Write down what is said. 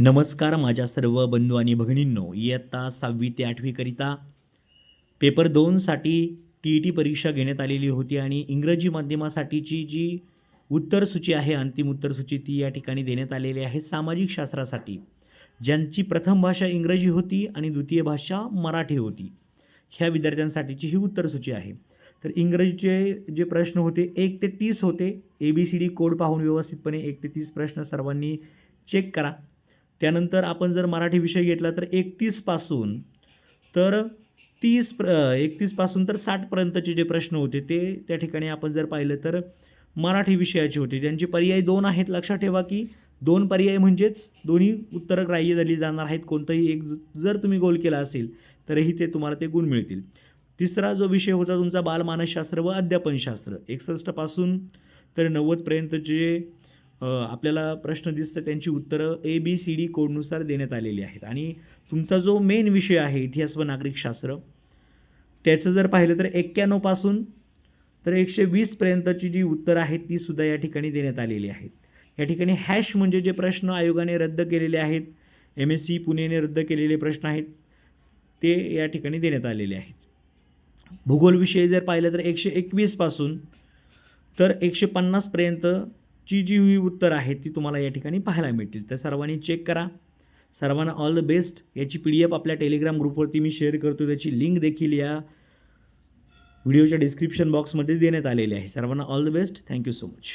नमस्कार माझ्या सर्व बंधू आणि भगिनींनो इयत्ता सहावी ते आठवीकरिता पेपर दोनसाठी टी ई टी परीक्षा घेण्यात आलेली होती आणि इंग्रजी माध्यमासाठीची जी उत्तरसूची आहे अंतिम उत्तरसूची ती या ठिकाणी देण्यात आलेली आहे सामाजिक शास्त्रासाठी. ज्यांची प्रथम भाषा इंग्रजी होती आणि द्वितीय भाषा मराठी होती. ह्या विद्यार्थ्यांसाठीची ही उत्तरसूची आहे. तर इंग्रजीचे जे प्रश्न होते एक ते तीस होते. A B C D code पाहून व्यवस्थितपणे एक ते तीस प्रश्न सर्वांनी चेक करा. त्यानंतर आपण जर मराठी विषय घेतला तर एकतीसपासून तर तीस प्र एकतीसपासून तर साठपर्यंतचे जे प्रश्न होते ते त्या ठिकाणी आपण जर पाहिलं तर मराठी विषयाचे होते. त्यांचे पर्याय दोन आहेत. लक्षात ठेवा की दोन पर्याय म्हणजेच दोन्ही उत्तरं ग्राह्य झाली जाणार आहेत. कोणतंही एक जर तुम्ही गोल केला असेल तरही ते तुम्हाला ते गुण मिळतील. तिसरा जो विषय होता तुमचा बालमानसशास्त्र व अध्यापनशास्त्र. एकसष्टपासून तर नव्वदपर्यंतचे आपल्याला प्रश्न दिसतं त्यांची उत्तरं ए बी सी डी कोडनुसार देण्यात आलेली आहेत. आणि तुमचा जो मेन विषय आहे इतिहास व नागरिकशास्त्र त्याचं जर पाहिलं तर एक्क्याण्णवपासून तर एकशे वीसपर्यंतची जी उत्तरं आहेत ती सुद्धा या ठिकाणी देण्यात आलेली आहेत. या ठिकाणी हॅश म्हणजे जे प्रश्न आयोगाने रद्द केलेले आहेत एम एस सी पुणेने रद्द केलेले प्रश्न आहेत ते या ठिकाणी देण्यात आलेले आहेत. भूगोलविषयी जर पाहिलं तर एकशे एकवीसपासून तर एकशे पन्नासपर्यंत ची जी उत्तर उत्तरं आहेत ती तुम्हाला या ठिकाणी पाहायला मिळतील. तर सर्वांनी चेक करा. सर्वांना ऑल द बेस्ट याची पी डी एफ आपल्या टेलिग्राम ग्रुपवरती मी शेअर करतो त्याची लिंक देखील या व्हिडिओच्या डिस्क्रिप्शन बॉक्समध्ये देण्यात आलेली आहे. सर्वांना all the best thank you so much